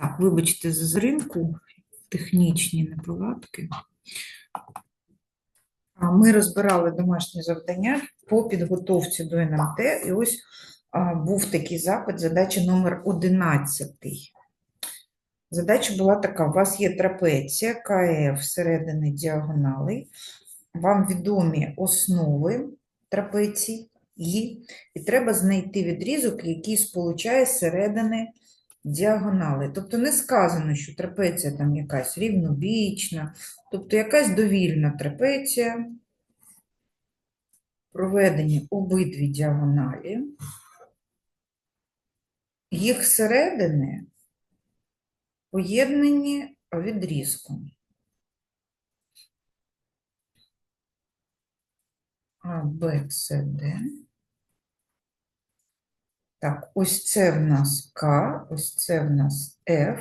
Так, вибачте за ринку, технічні неполадки. Ми розбирали домашні завдання по підготовці до НМТ, і ось був такий запит, задача номер 11. Задача була така: у вас є трапеція КФ всередині діагоналей, вам відомі основи трапецій, і, і треба знайти відрізок, який сполучає середини діагонали. Тобто не сказано, що трапеція там якась рівнобічна, тобто якась довільна трапеція, проведені обидві діагоналі, їх середини поєднані відрізком. А, Б, С, Д. Так, ось це в нас К, ось це в нас F.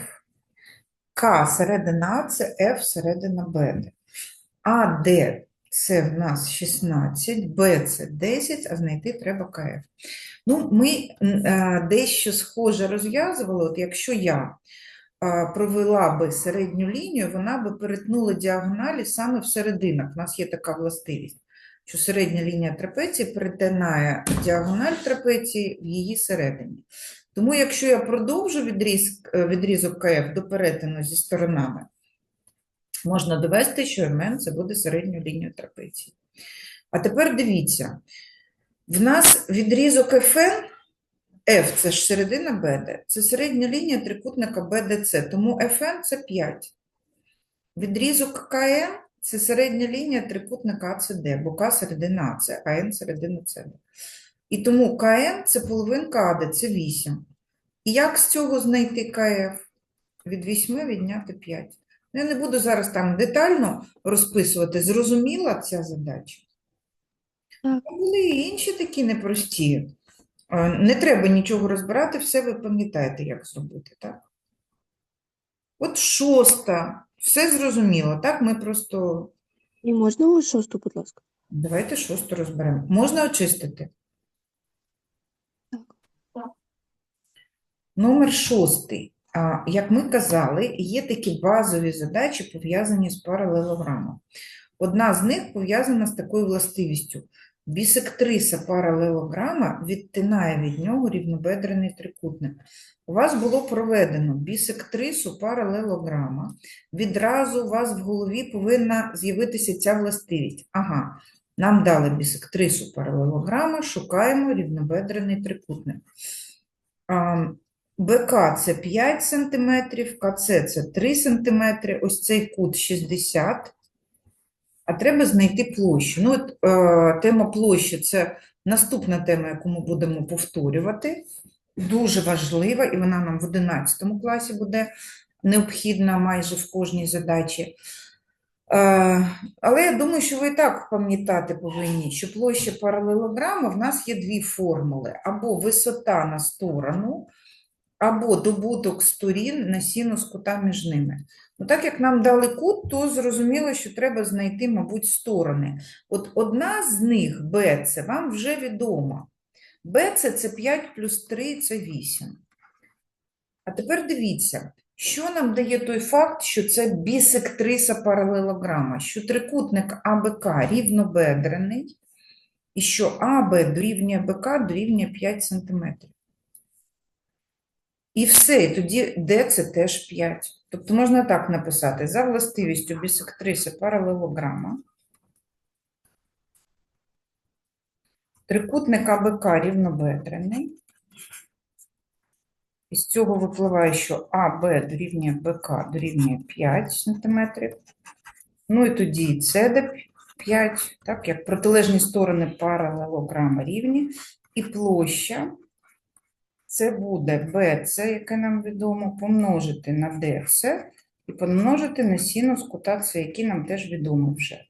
К середина А це F середина Б. А, Д це в нас 16, Б це 10, а знайти треба КФ. Ну, ми е, дещо схоже розв'язували, от якщо я е, провела би середню лінію, вона би перетнула діагоналі саме в серединах. У нас є така властивість, що середня лінія трапеції перетинає діагональ трапеції в її середині. Тому, якщо я продовжу відріз, е, відрізок КФ до перетину зі сторонами, можна довести, що МН це буде середньою лінією трапеції. А тепер дивіться, в нас відрізок ФН, F це ж середина БД, це середня лінія трикутника БДЦ, тому ФН це 5. Відрізок КН це середня лінія трикутника АЦД, бо К середина АЦ, а Н середина ЦД. І тому КН це половинка АД, це 8. І як з цього знайти КФ? Від 8 відняти 5. Ну, Я не буду зараз там детально розписувати, зрозуміла ця задача? Так. Були і інші такі непрості. Не треба нічого розбирати, все ви пам'ятаєте, як зробити, так? От шоста, все зрозуміло, так? Ми просто. І можна шосту, будь ласка? Давайте шосту розберемо. Можна очистити? Так. Номер шостий. А, Як ми казали, є такі базові задачі, пов'язані з паралелограмом. Одна з них пов'язана з такою властивістю. Бісектриса паралелограма відтинає від нього рівнобедрений трикутник. У вас було проведено бісектрису паралелограма. Відразу у вас в голові повинна з'явитися ця властивість. Ага, нам дали бісектрису паралелограма, шукаємо рівнобедрений трикутник. БК це 5 см, КЦ це 3 см, ось цей кут 60 а треба знайти площу. Ну, от, е, тема площі це наступна тема, яку ми будемо повторювати. Дуже важлива, і вона нам в 11 класі буде необхідна майже в кожній задачі. Е, але я думаю, що ви і так пам'ятати повинні, що площа паралелограма в нас є дві формули: або висота на сторону, або добуток сторін на синус кута між ними. Ну, так як нам дали кут, то зрозуміло, що треба знайти, мабуть, сторони. От одна з них, BC, вам вже відома. BC – це 5 плюс 3 – це 8. А тепер дивіться, що нам дає той факт, що це бісектриса паралелограма, що трикутник АБК рівнобедрений, і що АБ дорівнює БК дорівнює 5 см. І все, і тоді Д це теж 5. Тобто можна так написати: за властивістю бісектриси паралелограма. Трикутник АБК рівнобедрений. Із цього випливає, що АБ дорівнює БК дорівнює 5 см. Ну і тоді і СД 5, так, як протилежні сторони паралелограма рівні. І площа це буде BC, яке нам відомо, помножити на DC і помножити на синус кута С, який нам теж відомо вже.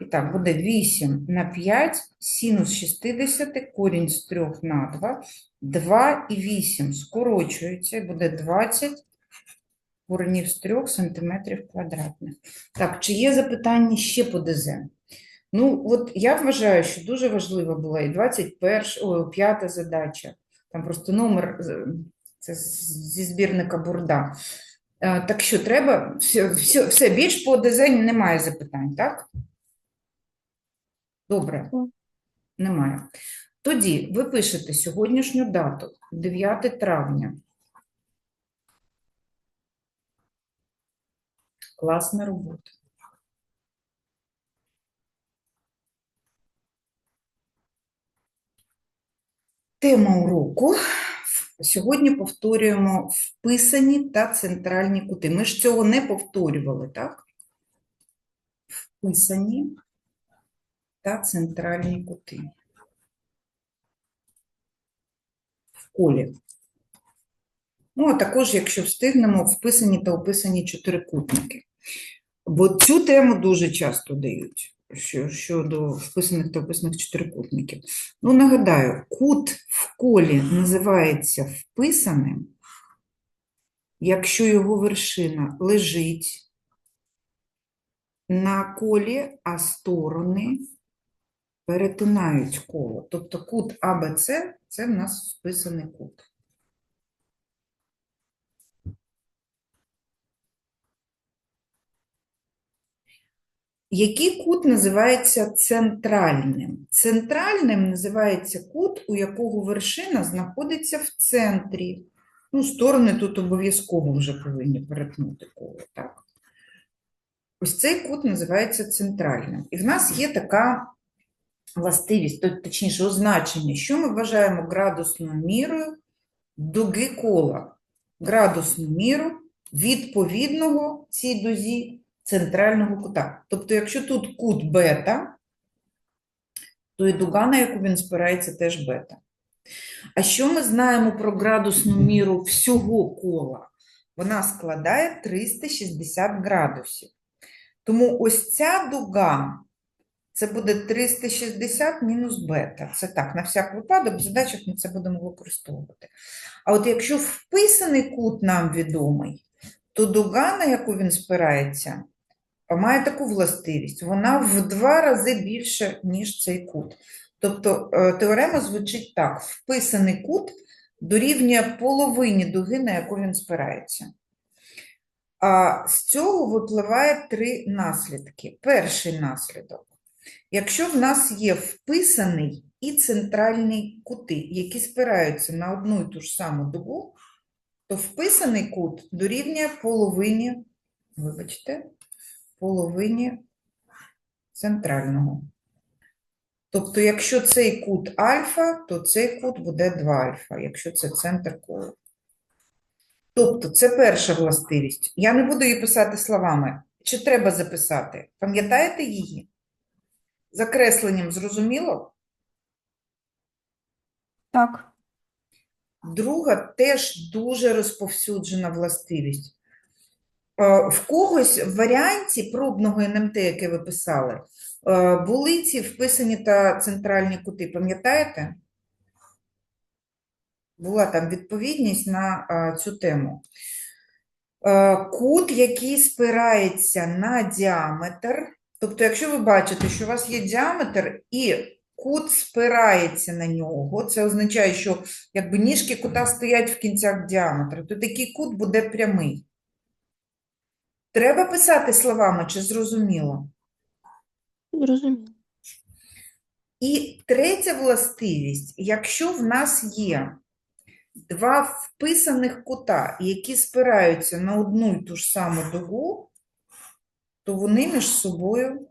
І так, буде 8 на 5, синус 60, корінь з 3 на 2, 2 і 8 скорочуються, і буде 20 коренів з 3 см квадратних. Так, чи є запитання ще по ДЗ? Ну, от я вважаю, що дуже важлива була і 21, о, п'ята задача. Там просто номер це зі збірника Бурда. Е, Так що треба, все, все, все більш по дизайну немає запитань, так? Добре, немає. Тоді ви пишете сьогоднішню дату, 9 травня. Класна робота. Тема уроку. Сьогодні повторюємо вписані та центральні кути. Ми ж цього не повторювали, так? Вписані та центральні кути. В колі. Ну, а також, якщо встигнемо, вписані та описані чотирикутники. Бо цю тему дуже часто дають щодо вписаних та описаних чотирикутників. Ну, нагадаю, кут в колі називається вписаним, якщо його вершина лежить на колі, а сторони перетинають коло. Тобто кут АБЦ – це в нас вписаний кут. Який кут називається центральним? Центральним називається кут, у якого вершина знаходиться в центрі. Ну, сторони тут обов'язково вже повинні перетнути коло, так? Ось цей кут називається центральним. І в нас є така властивість, то- точніше, означення, що ми вважаємо градусною мірою дуги кола. Градусну міру відповідного цій дузі центрального кута. Тобто, якщо тут кут бета, то і дуга, на яку він спирається, теж бета. А що ми знаємо про градусну міру всього кола? Вона складає 360 градусів. Тому ось ця дуга це буде 360 мінус бета. Це так, на всяк випадок, в задачах ми це будемо використовувати. А от якщо вписаний кут нам відомий, то дуга, на яку він спирається, має таку властивість. Вона в два рази більше, ніж цей кут. Тобто е, теорема звучить так: вписаний кут дорівнює половині дуги, на яку він спирається. А з цього випливає три наслідки. Перший наслідок. Якщо в нас є вписаний і центральний кути, які спираються на одну і ту ж саму дугу, то вписаний кут дорівнює половині, вибачте, половині центрального. Тобто, якщо цей кут альфа, то цей кут буде 2 альфа, якщо це центр кола. Тобто, це перша властивість. Я не буду її писати словами. Чи треба записати? Пам'ятаєте її? Закресленням зрозуміло? Так, Друга теж дуже розповсюджена властивість. Е, В когось в варіанті пробного НМТ, яке ви писали, е, були ці вписані та центральні кути, пам'ятаєте? Була там відповідність на е, цю тему. Кут, який спирається на діаметр, тобто, якщо ви бачите, що у вас є діаметр і кут спирається на нього, це означає, що якби ніжки кута стоять в кінцях діаметра, то такий кут буде прямий. Треба писати словами, чи зрозуміло? Зрозуміло. І третя властивість, якщо в нас є два вписаних кута, які спираються на одну і ту ж саму дугу, то вони між собою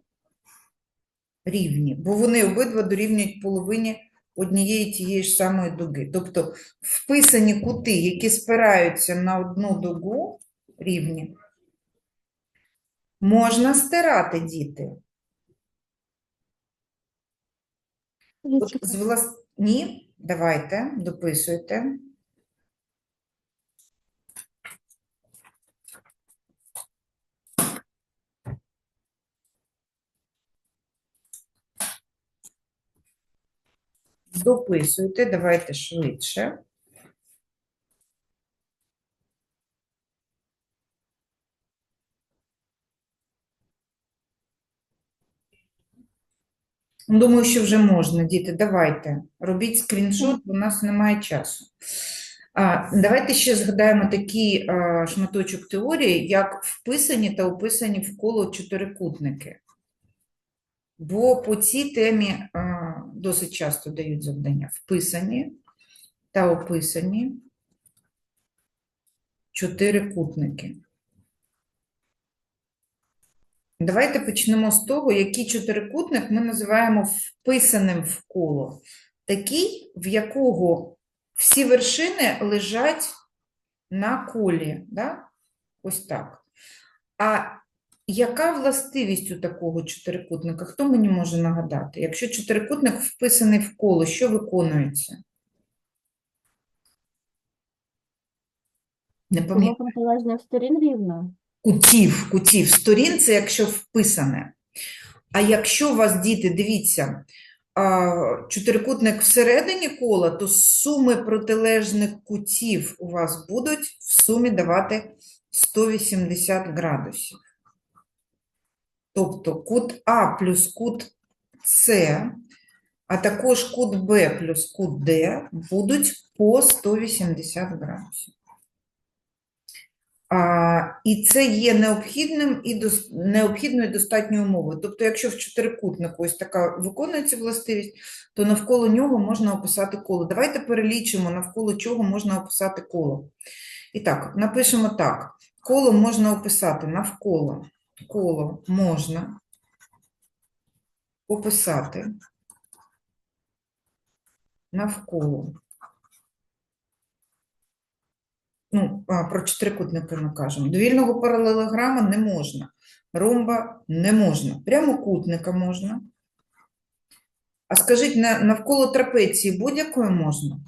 рівні, бо вони обидва дорівнюють половині однієї тієї ж самої дуги. Тобто вписані кути, які спираються на одну дугу, рівні, можна стирати, діти. З влас... Ні, давайте, дописуйте. Дописуйте, давайте швидше. Думаю, що вже можна, діти. Давайте. Робіть скріншот, у нас немає часу. А, давайте ще згадаємо такий шматочок теорії, як вписані та описані в коло чотирикутники. Бо по цій темі а, досить часто дають завдання. Вписані та описані чотирикутники. Давайте почнемо з того, який чотирикутник ми називаємо вписаним в коло. Такий, в якого всі вершини лежать на колі. Да? Ось так. А яка властивість у такого чотирикутника? Хто мені може нагадати? Якщо чотирикутник вписаний в коло, що виконується? Не пам'ятаю. Коло протилежних сторін рівно. Кутів, кутів. Сторін це якщо вписане. А якщо у вас, діти, дивіться, чотирикутник всередині кола, то суми протилежних кутів у вас будуть в сумі давати 180 градусів. Тобто кут А плюс кут С, а також кут Б плюс кут Д будуть по 180 градусів. А, і це є необхідним і дос, необхідною достатньою умовою. Тобто, якщо в чотирикутнику ось така виконується властивість, то навколо нього можна описати коло. Давайте перелічимо, навколо чого можна описати коло. І так, напишемо так: коло можна описати навколо коло можна описати навколо. Ну, а, про чотирикутники ми кажемо. Довільного паралелограма не можна. Ромба не можна. Прямокутника можна. А скажіть, на- навколо трапеції будь-якої можна?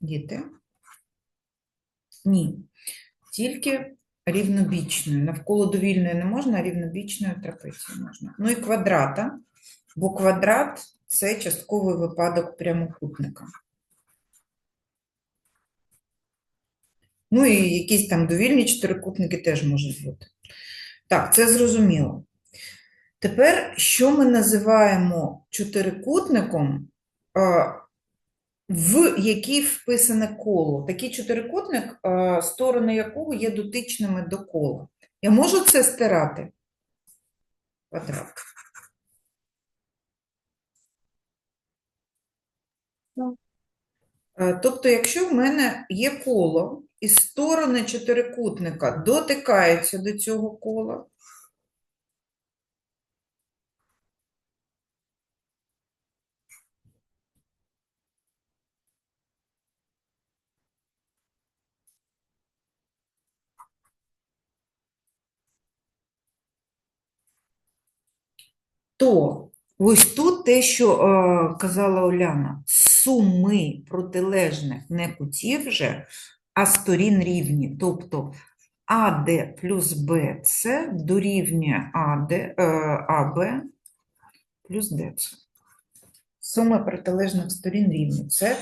Діти? Ні. Тільки рівнобічною. Навколо довільної не можна, а рівнобічної трапеції можна. Ну і квадрата, бо квадрат це частковий випадок прямокутника. Ну і якісь там довільні чотирикутники теж можуть бути. Так, це зрозуміло. Тепер, що ми називаємо чотирикутником, в який вписане коло? Такий чотирикутник, сторони якого є дотичними до кола. Я можу це стирати? Квадрат. Е, Тобто, якщо в мене є коло, і сторони чотирикутника дотикаються до цього кола, то ось тут те, що е, казала Оляна, суми протилежних не кутів вже, а сторін рівні. Тобто АД плюс БЦ дорівнює АД, е, АБ плюс ДЦ. Суми протилежних сторін рівні. Це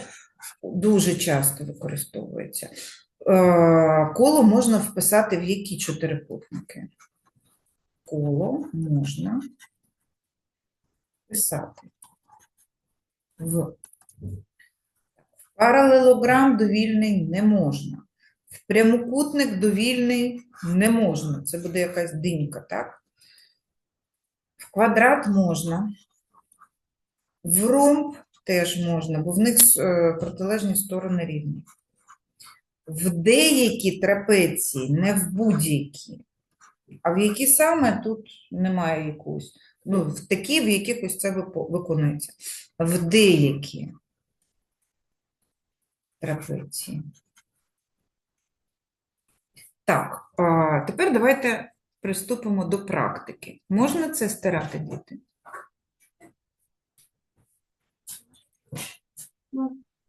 дуже часто використовується. Е, Коло можна вписати в які чотирикутники? Коло можна писати в паралелограм довільний не можна. В прямокутник довільний не можна. Це буде якась динька, так? В квадрат можна. В ромб теж можна, бо в них е, протилежні сторони рівні. В деякі трапеції, не в будь-які. А в які саме тут немає якогось. Ну, в такі, в яких ось це виконується. В деякі трапеції. Так, а тепер давайте приступимо до практики. Можна це стирати, діти?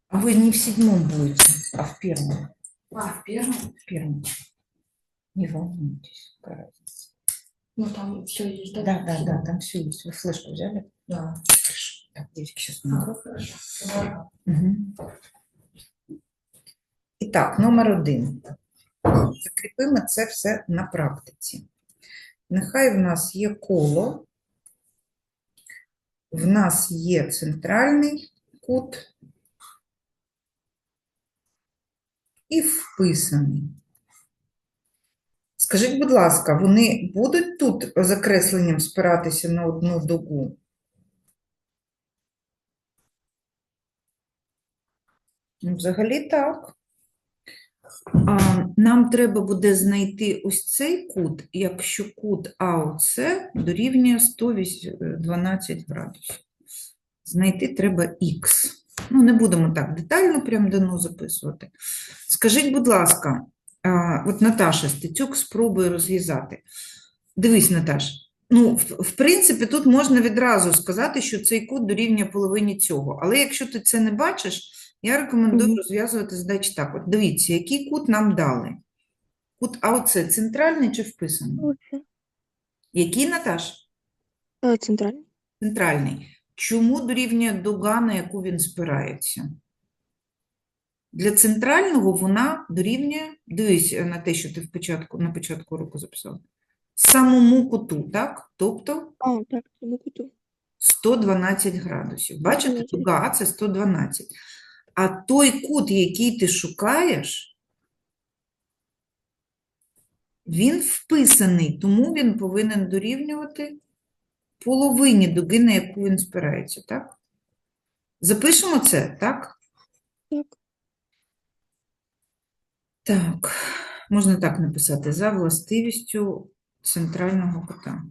А вы не в седьмом будете, а в первом. А, в первом? В первом. Не волнуйтесь, какая разница. Ну, там все есть, да? Да, да, да, там все есть. Вы флешку взяли? Да. Хорошо. Так, девочки, сейчас Ну, хорошо. І так, номер один. Закріпимо це все на практиці. Нехай в нас є коло, в нас є центральний кут, і вписаний. Скажіть, будь ласка, вони будуть тут закресленням спиратися на одну дугу? Ну, Взагалі так. Нам треба буде знайти ось цей кут, якщо кут АОЦ дорівнює 112 градусів. Знайти треба х. Ну, не будемо так детально прям дано записувати. Скажіть, будь ласка, от Наташа Стецюк спробує розв'язати. Дивись, Наташ, ну, в, в принципі, тут можна відразу сказати, що цей кут дорівнює половині цього. Але якщо ти це не бачиш, я рекомендую розв'язувати задачі так. От дивіться, який кут нам дали. Кут АОЦ центральний чи вписаний? Який, Наташ? Е, Центральний. Центральний. Чому дорівнює дуга, на яку він спирається? Для центрального вона дорівнює, дивись е, на те, що ти в початку, на початку року записав, самому куту, так? Тобто А, так, це куту. 112 градусів. Бачите, дуга – це 112. А той кут, який ти шукаєш, він вписаний, тому він повинен дорівнювати половині дуги, на яку він спирається, так? Запишемо це, так? Так. Так, можна так написати, за властивістю центрального кута.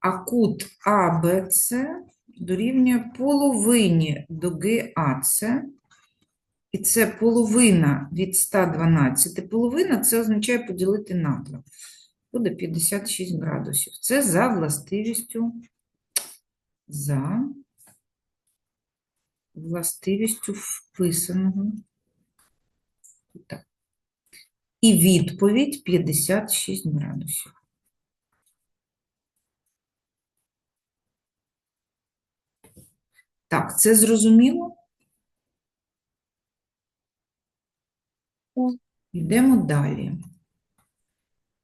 А кут АБЦ дорівнює половині дуги АЦ, і це половина від 112. Половина це означає поділити на 2. Буде 56 градусів. Це за властивістю, за властивістю вписаного кута. І відповідь 56 градусів. Так, це зрозуміло? Йдемо далі.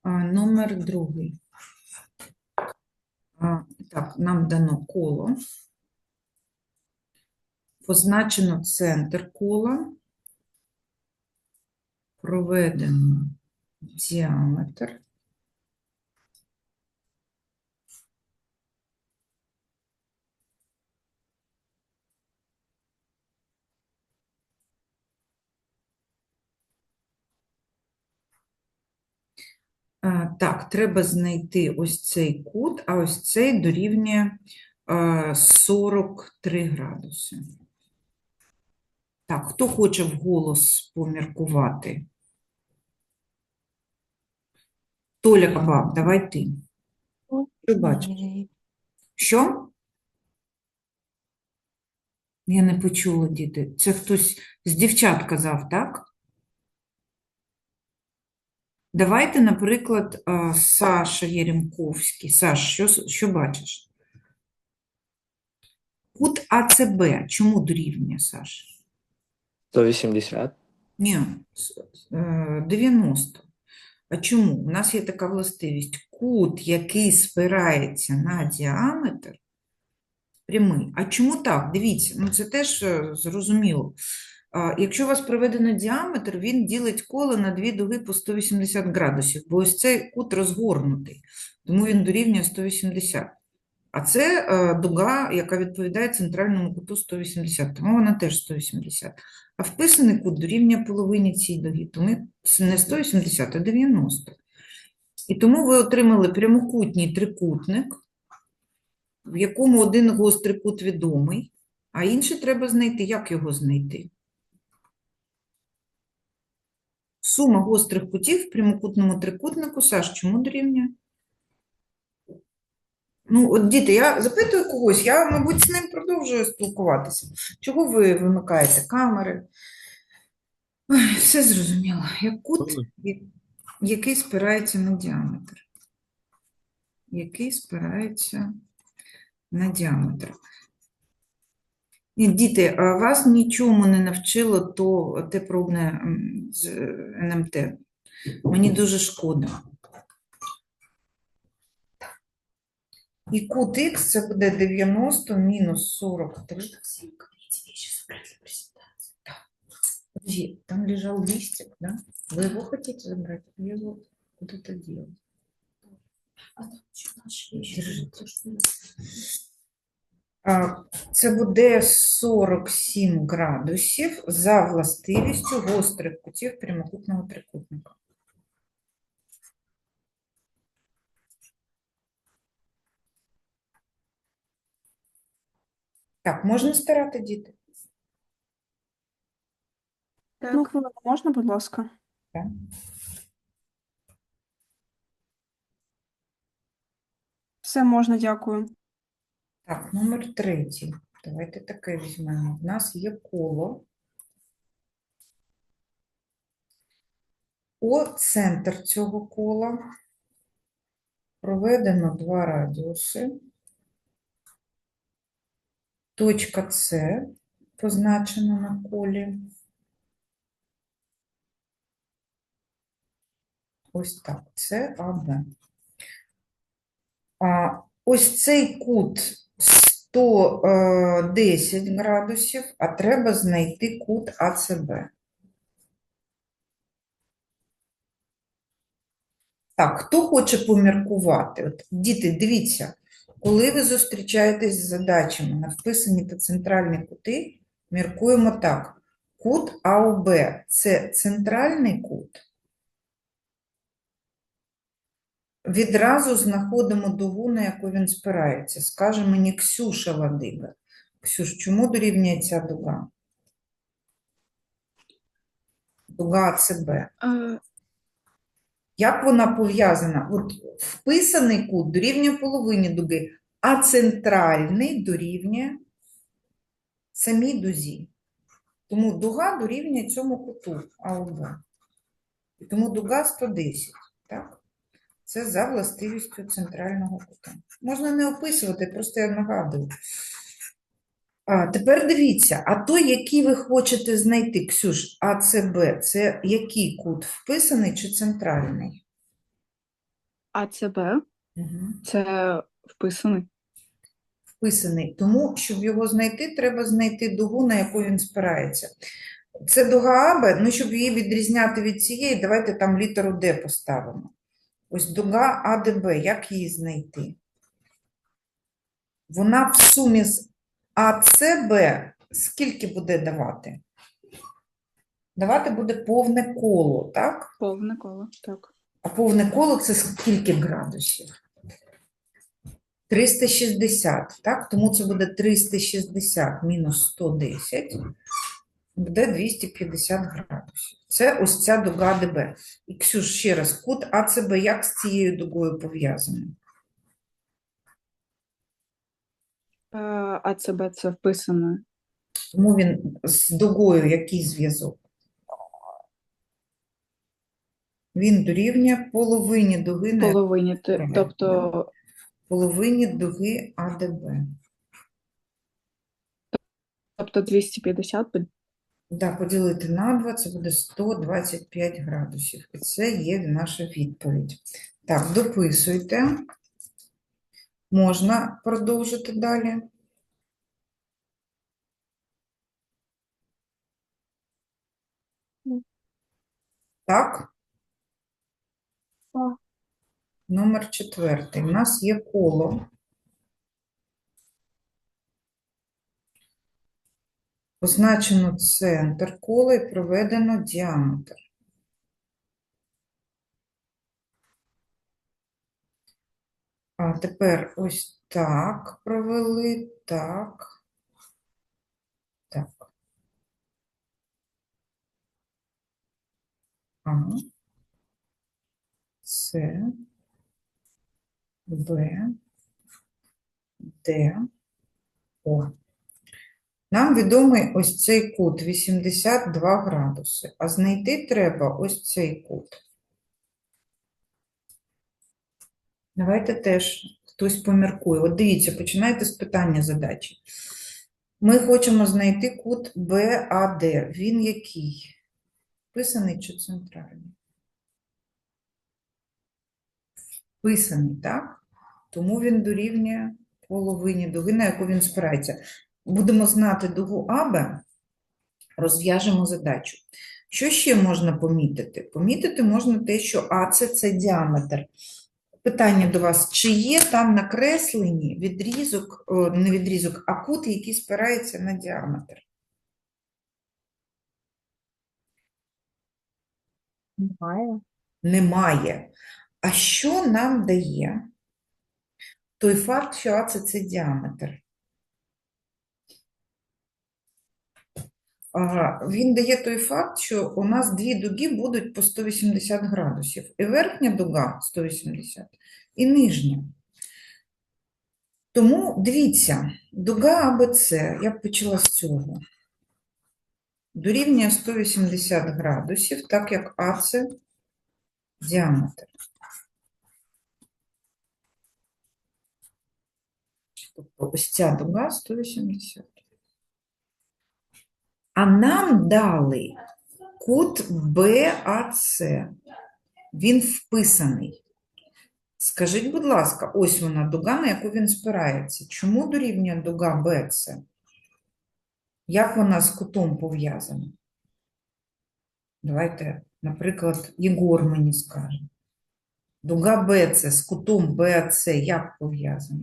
А, номер другий. А, так, нам дано коло. Позначено центр кола. Проведено діаметр. Так, треба знайти ось цей кут, а ось цей дорівнює 43 градуси. Так, хто хоче вголос поміркувати? Толя Кабак, давай ти. Що бачиш? Що? Я не почула, діти. Це хтось з дівчат казав, так? Давайте, наприклад, Саша Єремковський. Саш, що, що бачиш? Кут АЦБ. Чому дорівнює, Саш? 180. Ні, е, 90. А чому? У нас є така властивість. Кут, який спирається на діаметр, прямий. А чому так? Дивіться, ну це теж е, зрозуміло. Якщо у вас проведено діаметр, він ділить коло на дві дуги по 180 градусів, бо ось цей кут розгорнутий, тому він дорівнює 180. А це е, дуга, яка відповідає центральному куту 180, тому вона теж 180. А вписаний кут дорівнює половині цієї дуги, тому не 180, а 90. І тому ви отримали прямокутній трикутник, в якому один гострий кут відомий, а інший треба знайти. Як його знайти? Сума гострих кутів в прямокутному трикутнику, Саш, чому дорівнює? Ну, от діти, я запитую когось, я, мабуть, з ним продовжую спілкуватися. Чого ви вимикаєте камери? Ой, все зрозуміло. Як кут, який спирається на діаметр. Який спирається на діаметр. Діти, а вас нічому не навчило то те пробне з е, НМТ. Мені дуже шкода. І кут Х це буде 90 мінус 43. Все, говорите вещи, забрали лежал листик, да? Вы его хотите забрать? Я его куда-то делал. А там еще наші є, Держи. Це буде 47 градусів за властивістю гострих кутів прямокутного трикутника. Так, можна старати, діти? Одну хвилину можна, будь ласка? Так. Все можна, дякую. Так, номер третій. Давайте таке візьмемо. У нас є коло. О центр цього кола проведено два радіуси. Точка С позначена на колі. Ось так, це АБ. А, ось цей кут 110 градусів, а треба знайти кут АЦБ. Так, хто хоче поміркувати? От, діти, дивіться, коли ви зустрічаєтесь з задачами на вписані та центральні кути, міркуємо так. Кут АОБ – це центральний кут. Відразу знаходимо дугу, на яку він спирається. Скаже мені Ксюша Ладига. Ксюш, чому дорівнює ця дуга? Дуга АЦБ. Е, Як вона пов'язана? От вписаний кут дорівнює половині дуги, а центральний дорівнює самій дузі. Тому дуга дорівнює цьому куту АОБ. І тому дуга 110, так? Це за властивістю центрального кута. Можна не описувати, просто я нагадую. А, тепер дивіться, а той, який ви хочете знайти, Ксюш, АЦБ, це який кут? Вписаний чи центральний? АЦБ Угу. це вписаний. Вписаний. Тому, щоб його знайти, треба знайти дугу, на яку він спирається. Це дуга АБ, ну, щоб її відрізняти від цієї, давайте там літеру Д поставимо. Ось дуга АДБ, як її знайти? Вона в сумі з АЦБ скільки буде давати? Давати буде повне коло, так? Повне коло. Так. А повне коло це скільки градусів? 360, так? Тому це буде 360 мінус 110, буде 250 градусів. Це ось ця дуга ДБ. І, Ксюш, ще раз, кут АЦБ як з цією дугою пов'язаний? Е, АЦБ це вписане. Тому він з дугою який зв'язок? Він дорівнює половині дуги на Половині. Правильно. Тобто, половині дуги АДБ. тобто 250 під- Да, поділити на 2, це буде 125 градусів. І це є наша відповідь. Так, дописуйте. Можна продовжити далі. Так? Так. Номер четвертий. У нас є коло. Позначено центр кола і проведено діаметр. А тепер ось так провели, так, так. А, С, Б, Д, О. Нам відомий ось цей кут 82 градуси, а знайти треба ось цей кут. Давайте теж хтось поміркує. От дивіться, починайте з питання задачі. Ми хочемо знайти кут БАД. Він який? Вписаний чи центральний? Вписаний, так? Тому він дорівнює половині дуги, на яку він спирається. Будемо знати дугу АБ, розв'яжемо задачу. Що ще можна помітити? Помітити можна те, що АЦ це діаметр. Питання до вас: чи є там накреслені відрізок, не відрізок, а кут, який спирається на діаметр? Немає. Немає. А що нам дає той факт, що АЦ це діаметр? Він дає той факт, що у нас дві дуги будуть по 180 градусів. І верхня дуга 180, і нижня. Тому дивіться, дуга АБЦ, я б почала з цього. Дорівнює 180 градусів, так як АЦ діаметр. Тобто ось ця дуга 180. А нам дали кут БАЦ. Він вписаний. Скажіть, будь ласка, ось вона дуга, на яку він спирається. Чому дорівнює дуга БЦ? Як вона з кутом пов'язана? Давайте, наприклад, Єгор мені скаже. Дуга БЦ з кутом БАЦ як пов'язана?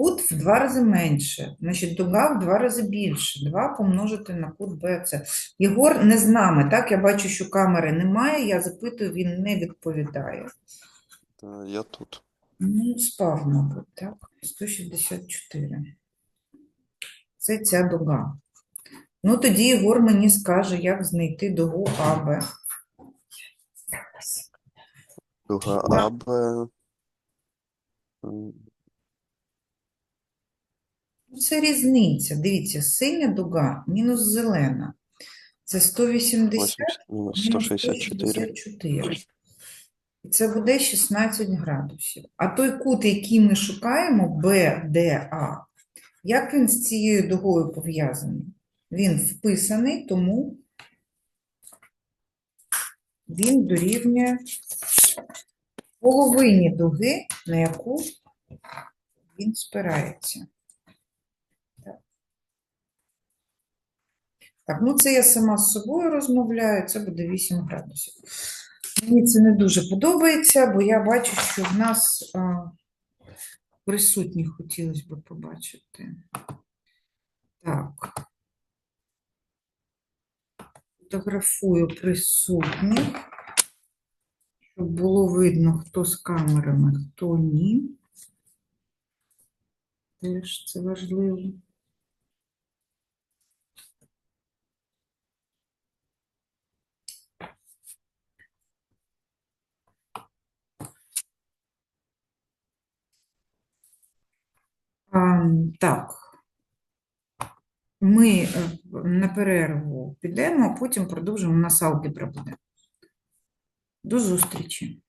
Кут в два рази менше, значить дуга в два рази більше. 2 помножити на кут БЦ. Єгор не з нами, так? Я бачу, що камери немає, я запитую, він не відповідає. Та я тут. Ну, спав, мабуть, так? 164. Це ця дуга. Ну, тоді Єгор мені скаже, як знайти дугу АБ. Дуга АБ. Ну, Це різниця. Дивіться, синя дуга мінус зелена. Це 180 мінус мінус 164. 164. І це буде 16 градусів. А той кут, який ми шукаємо, BDA, як він з цією дугою пов'язаний? Він вписаний, тому він дорівнює половині дуги, на яку він спирається. Так. Так, ну це я сама з собою розмовляю, це буде 8 градусів. Мені це не дуже подобається, бо я бачу, що в нас а, присутніх хотілося б побачити. Так. Фотографую присутніх, щоб було видно, хто з камерами, хто ні. Теж це важливо. Так. Ми е, на перерву підемо, а потім продовжимо. У нас алгебра буде. До зустрічі.